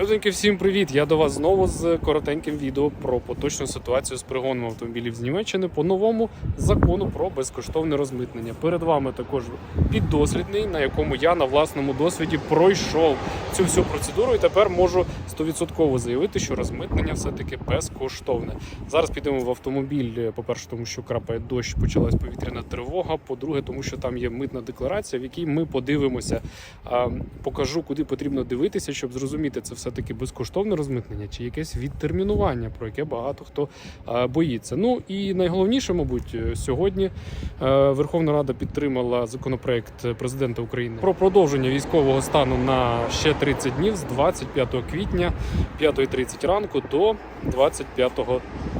Люденьки, всім привіт! Я до вас знову з коротеньким відео про поточну ситуацію з пригоном автомобілів з Німеччини по новому закону про безкоштовне розмитнення. Перед вами також піддослідний, на якому я на власному досвіді пройшов цю всю процедуру, і тепер можу 100% заявити, що розмитнення все-таки безкоштовне. Зараз підемо в автомобіль. По-перше, тому що крапає дощ, почалась повітряна тривога. По-друге, тому що там є митна декларація, в якій ми подивимося, покажу, куди потрібно дивитися, щоб зрозуміти, це все-таки безкоштовне розмитнення чи якесь відтермінування, про яке багато хто боїться. Ну і найголовніше, мабуть, е, сьогодні е, Верховна Рада підтримала законопроект президента України про продовження військового стану на ще 30 днів з 25 квітня 5.30 ранку до 25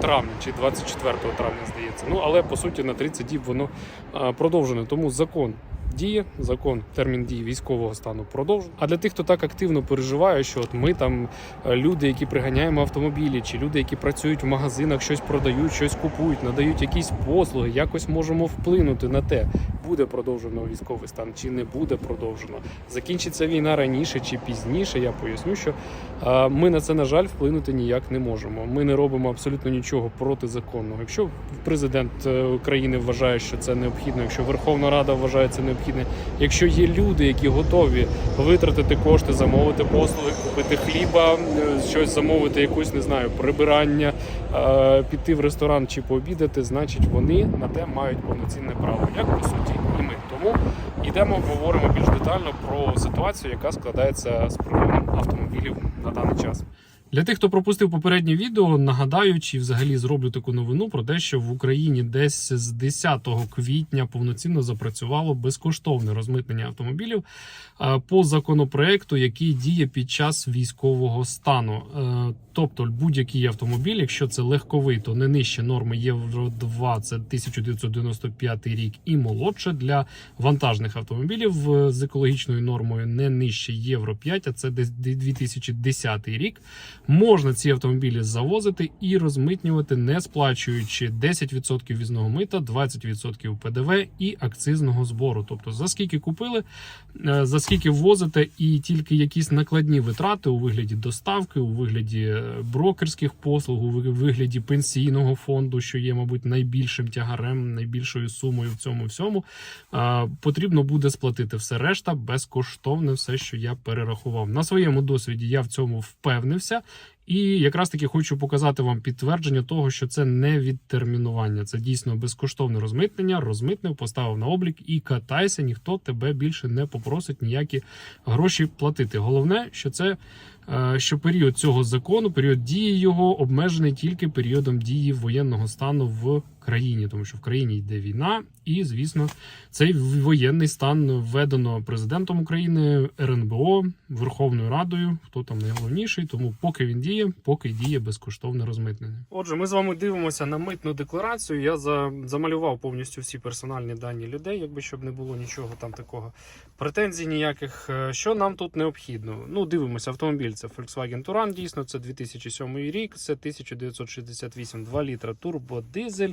травня чи 24 травня, здається. Ну але по суті на 30 діб воно а, продовжено. Тому закон діє, закон термін дії військового стану продовжує. А для тих, хто так активно переживає, що от ми там е, люди, які приганяємо автомобілі, чи люди, які працюють в магазинах, щось продають, щось купують, надають якісь послуги, якось можемо вплинути на те, буде продовжено військовий стан чи не буде продовжено. Закінчиться війна раніше чи пізніше. Я поясню, що е, ми на це на жаль вплинути ніяк не можемо. Ми не робимо абсолютно нічого протизаконного. Якщо президент е, України вважає, що це необхідно, якщо Верховна Рада вважає це необхідно, якщо є люди, які готові витратити кошти, замовити послуги, купити хліба, щось замовити, якусь не знаю, прибирання, е, піти в ресторан чи пообідати, значить вони на те мають повноцінне право, як по суті і ми. Тому йдемо, говоримо більш детально про ситуацію, яка складається з пригоном автомобілів на даний час. Для тих, хто пропустив попереднє відео, нагадаю, чи взагалі зроблю таку новину про те, що в Україні десь з 10 квітня повноцінно запрацювало безкоштовне розмитнення автомобілів е, по законопроекту, який діє під час військового стану. Е, Тобто будь-який автомобіль, якщо це легковий, то не нижче норми Євро 2, це 1995 рік і молодше для вантажних автомобілів е, з екологічною нормою не нижче Євро 5, а це десь 2010 рік. Можна ці автомобілі завозити і розмитнювати, не сплачуючи 10% візного мита, 20% ПДВ і акцизного збору. Тобто за скільки купили, е, за скільки ввозите, і тільки якісь накладні витрати у вигляді доставки, у вигляді е, брокерських послуг, у вигляді пенсійного фонду, що є, мабуть, найбільшим тягарем, найбільшою сумою в цьому всьому. е, Потрібно буде сплатити все решта безкоштовне, все, що я перерахував. На своєму досвіді я в цьому впевнився. І якраз таки хочу показати вам підтвердження того, що це не відтермінування, це дійсно безкоштовне розмитнення. Розмитнив, поставив на облік і катайся. Ніхто тебе більше не попросить ніякі гроші платити. Головне, що це е, що період цього закону, період дії його обмежений тільки періодом дії воєнного стану в країні, тому що в країні йде війна, і звісно, цей воєнний стан введено президентом України, РНБО, Верховною Радою. Хто там найголовніший? Тому поки він діє, поки діє безкоштовне розмитнення. Отже, ми з вами дивимося на митну декларацію. Я за, замалював повністю всі персональні дані людей, якби щоб не було нічого там такого претензій ніяких. Е, Що нам тут необхідно? Ну, дивимося, автомобіль це Volkswagen Touran, дійсно, це 2007 рік, це 1968 2 літра турбодизель.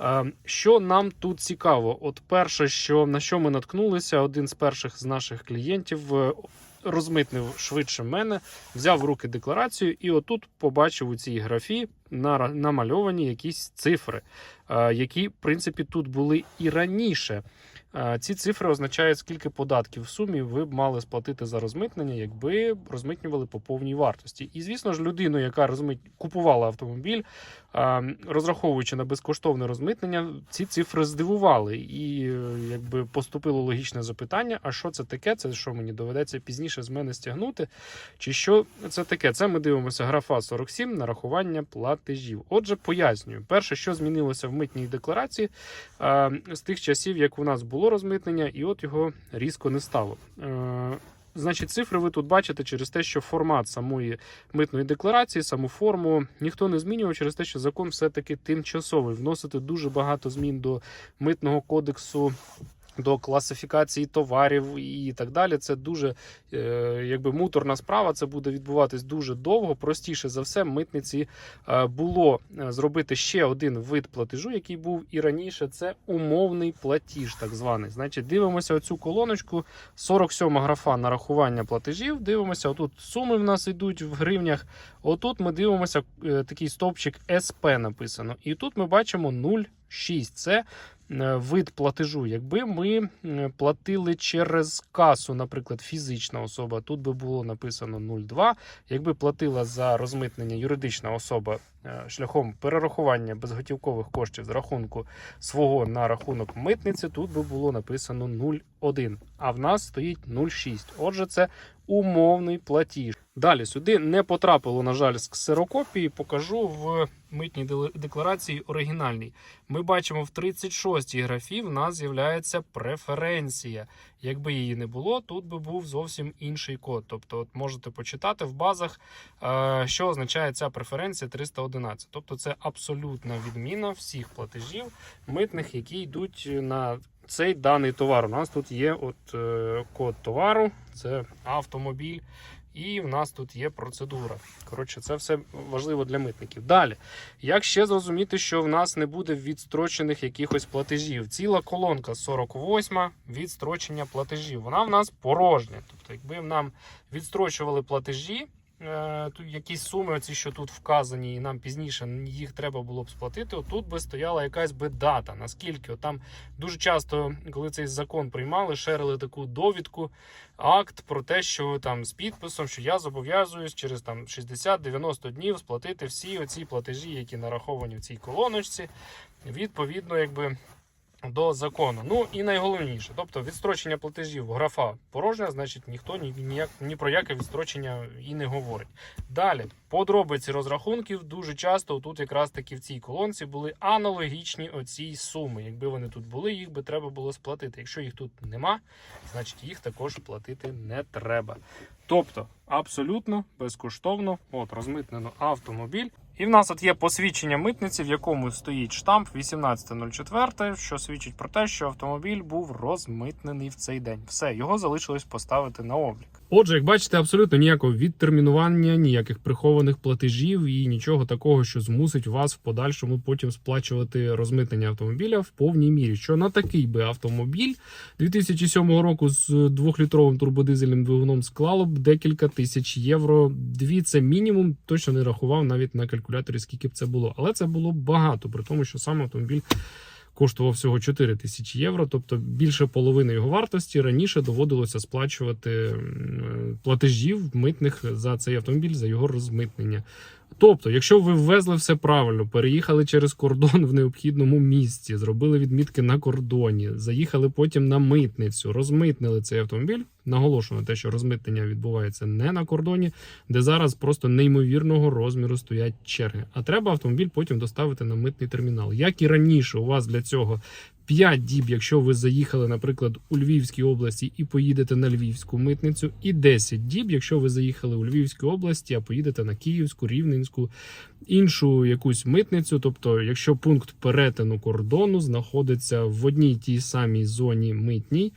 Е, Що нам тут цікаво? От перше, що на що ми наткнулися, один з перших з наших клієнтів е, розмитнив швидше мене, взяв в руки декларацію, і отут побачив у цій графі намальовані якісь цифри, е, які, в принципі, тут були і раніше. Ці цифри означають, скільки податків в сумі ви б мали сплатити за розмитнення, якби розмитнювали по повній вартості. І звісно ж, людину, яка розмит... купувала автомобіль, розраховуючи на безкоштовне розмитнення, ці цифри здивували. І якби поступило логічне запитання: а що це таке? Це що мені доведеться пізніше з мене стягнути? Чи що це таке? Це ми дивимося графа 47 нарахування платежів. Отже, пояснюю, перше, що змінилося в митній декларації з тих часів, як у нас було розмитнення, і от його різко не стало. Е, Значить, цифри ви тут бачите через те, що формат самої митної декларації, саму форму ніхто не змінював через те, що закон все-таки тимчасовий. Вносити дуже багато змін до митного кодексу до класифікації товарів і так далі. Це дуже е, якби муторна справа. Це буде відбуватись дуже довго. Простіше за все, митниці е, було е, зробити ще один вид платежу, який був і раніше. Це умовний платіж, так званий. Значить, дивимося оцю колоночку. 47 графа нарахування платежів. Дивимося, отут суми в нас йдуть в гривнях. Отут ми дивимося такий стовпчик СП написано. І тут ми бачимо 0,6. Це е, вид платежу. Якби ми е, платили через касу, наприклад, фізична особа, тут би було написано 0,2. Якби платила за розмитнення юридична особа е, шляхом перерахування безготівкових коштів з рахунку свого на рахунок митниці, тут би було написано 0,1. А в нас стоїть 0,6. Отже, це умовний платіж. Далі сюди не потрапило, на жаль, з ксерокопії. Покажу в митній декларації оригінальній. Ми бачимо в 36-й графі в нас з'являється преференція. Якби її не було, тут би був зовсім інший код. Тобто, от можете почитати в базах, е, що означає ця преференція 311. Тобто, це абсолютна відміна всіх платежів митних, які йдуть на цей даний товар. У нас тут є от е, код товару, це автомобіль. І в нас тут є процедура. Коротше, це все важливо для митників. Далі, як ще зрозуміти, що в нас не буде відстрочених якихось платежів? Ціла колонка 48 відстрочення платежів. Вона в нас порожня. Тобто, якби нам відстрочували платежі, якісь суми, оці, що тут вказані, і нам пізніше їх треба було б сплатити. Отут би стояла якась би дата. Наскільки От там дуже часто, коли цей закон приймали, шерили таку довідку, акт про те, що там з підписом, що я зобов'язуюсь через там 60-90 днів сплатити всі оці платежі, які нараховані в цій колоночці, відповідно, якби. До закону. Ну і найголовніше, тобто відстрочення платежів графа порожня, значить ніхто ні, ніяк, ні про яке відстрочення і не говорить. Далі, подробиці розрахунків дуже часто тут якраз таки в цій колонці були аналогічні оцій суми. Якби вони тут були, їх би треба було сплатити. Якщо їх тут нема, значить їх також платити не треба. Тобто абсолютно безкоштовно, от розмитнено автомобіль. І в нас от є посвідчення митниці, в якому стоїть штамп 1804, що свідчить про те, що автомобіль був розмитнений в цей день. Все, його залишилось поставити на облік. Отже, як бачите, абсолютно ніякого відтермінування, ніяких прихованих платежів і нічого такого, що змусить вас в подальшому потім сплачувати розмитнення автомобіля в повній мірі. Що на такий би автомобіль 2007 року з двохлітровим турбодизельним двигуном склало б декілька тисяч євро. Дві це мінімум. Точно не рахував навіть на калькуляторі, скільки б це було. Але це було багато, при тому, що сам автомобіль. Коштував всього 4 тисячі євро, тобто більше половини його вартості раніше доводилося сплачувати платежів митних за цей автомобіль за його розмитнення. Тобто, якщо ви ввезли все правильно, переїхали через кордон в необхідному місці, зробили відмітки на кордоні, заїхали потім на митницю, розмитнили цей автомобіль. Наголошую на те, що розмитнення відбувається не на кордоні, де зараз просто неймовірного розміру стоять черги. А треба автомобіль потім доставити на митний термінал. Як і раніше, у вас для цього 5 діб, якщо ви заїхали, наприклад, у Львівській області і поїдете на Львівську митницю, і 10 діб, якщо ви заїхали у Львівській області, а поїдете на Київську, Рівненську, іншу якусь митницю. Тобто, якщо пункт перетину кордону знаходиться в одній тій самій зоні митній.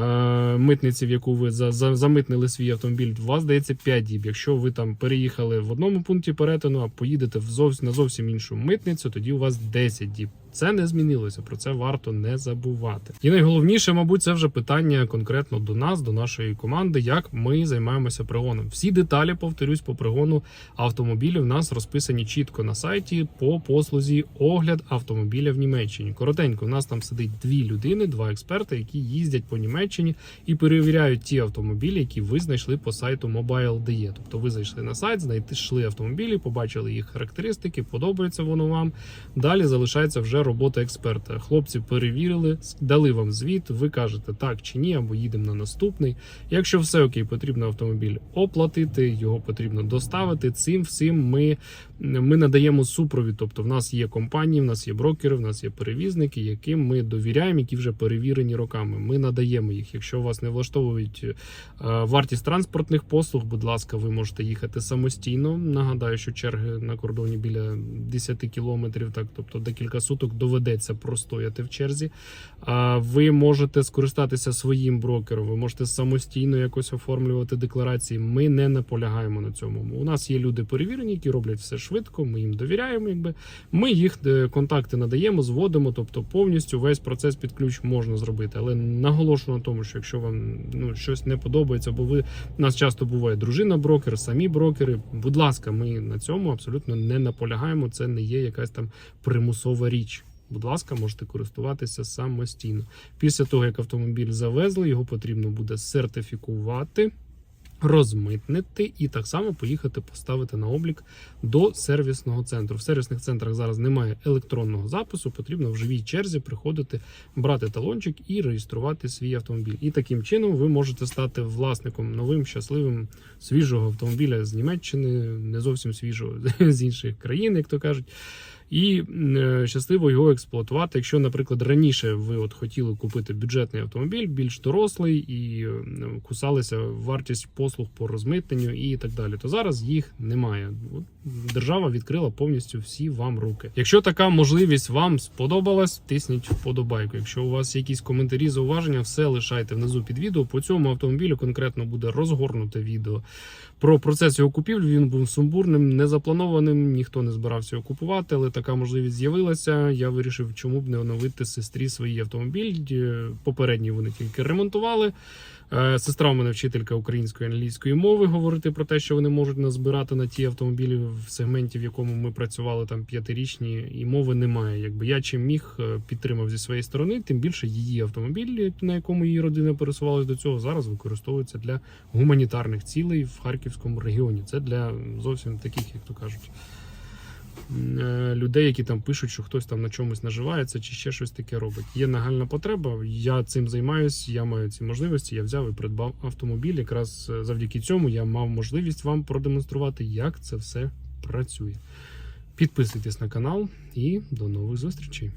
е, Митниці, в яку ви за, за, замитнили свій автомобіль, у вас дається 5 діб. Якщо ви там переїхали в одному пункті перетину, а поїдете в зовсім на зовсім іншу митницю, тоді у вас 10 діб. Це не змінилося. Про це варто не забувати. І найголовніше, мабуть, це вже питання конкретно до нас, до нашої команди, як ми займаємося пригоном. Всі деталі, повторюсь, по пригону автомобілів в нас розписані чітко на сайті по послузі огляд автомобіля в Німеччині. Коротенько, у нас там сидить дві людини, два експерти, які їздять по Німеччині і перевіряють ті автомобілі, які ви знайшли по сайту Mobile.de. Тобто ви зайшли на сайт, знайшли автомобілі, побачили їх характеристики, подобається воно вам. Далі залишається вже робота експерта. Хлопці перевірили, дали вам звіт. Ви кажете так чи ні, або їдемо на наступний. Якщо все окей, потрібно автомобіль оплатити, його потрібно доставити. Цим всім ми, ми надаємо супровід. Тобто, в нас є компанії, в нас є брокери, в нас є перевізники, яким ми довіряємо, які вже перевірені роками. Ми надаємо їх. Якщо вас не влаштовують е, вартість транспортних послуг, будь ласка, ви можете їхати самостійно. Нагадаю, що черги на кордоні біля 10 кілометрів, так тобто декілька суток доведеться простояти в черзі. Ви можете скористатися своїм брокером, ви можете самостійно якось оформлювати декларації. Ми не наполягаємо на цьому. У нас є люди перевірені, які роблять все швидко. Ми їм довіряємо. Якби ми їх е, контакти надаємо, зводимо, тобто повністю весь процес під ключ можна зробити. Але наголошую на тому, що якщо вам ну щось не подобається, бо ви у нас часто буває дружина брокер, самі брокери. Будь ласка, ми на цьому абсолютно не наполягаємо. Це не є якась там примусова річ. Будь ласка, можете користуватися самостійно. Після того, як автомобіль завезли, його потрібно буде сертифікувати, розмитнити і так само поїхати поставити на облік до сервісного центру. В сервісних центрах зараз немає електронного запису, потрібно в живій черзі приходити, брати талончик і реєструвати свій автомобіль. І таким чином ви можете стати власником новим, щасливим, свіжого автомобіля з Німеччини, не зовсім свіжого з інших країн, як то кажуть. І е, щасливо його експлуатувати. Якщо, наприклад, раніше ви от хотіли купити бюджетний автомобіль, більш дорослий, і кусалися вартість послуг по розмитненню і так далі, то зараз їх немає. Держава відкрила повністю всі вам руки. Якщо така можливість вам сподобалась, тисніть вподобайку. Якщо у вас якісь коментарі, зауваження, все лишайте внизу під відео. По цьому автомобілю конкретно буде розгорнуте відео. Про процес його купівлі він був сумбурним, незапланованим, ніхто не збирався його купувати, але така можливість з'явилася. Я вирішив, чому б не оновити сестрі свій автомобіль. Попередній вони тільки ремонтували. Е, Сестра у мене вчителька української англійської мови. Говорити про те, що вони можуть назбирати на ті автомобілі в сегменті, в якому ми працювали там п'ятирічні, і мови немає. Якби я чим міг е, підтримав зі своєї сторони, тим більше її автомобіль, на якому її родина пересувалась до цього, зараз використовується для гуманітарних цілей в Харківському регіоні. Це для зовсім таких, як то кажуть. Е, Людей, які там пишуть, що хтось там на чомусь наживається чи ще щось таке робить. Є нагальна потреба. Я цим займаюсь, я маю ці можливості. Я взяв і придбав автомобіль. Якраз е, завдяки цьому я мав можливість вам продемонструвати, як це все працює. Підписуйтесь на канал і до нових зустрічей.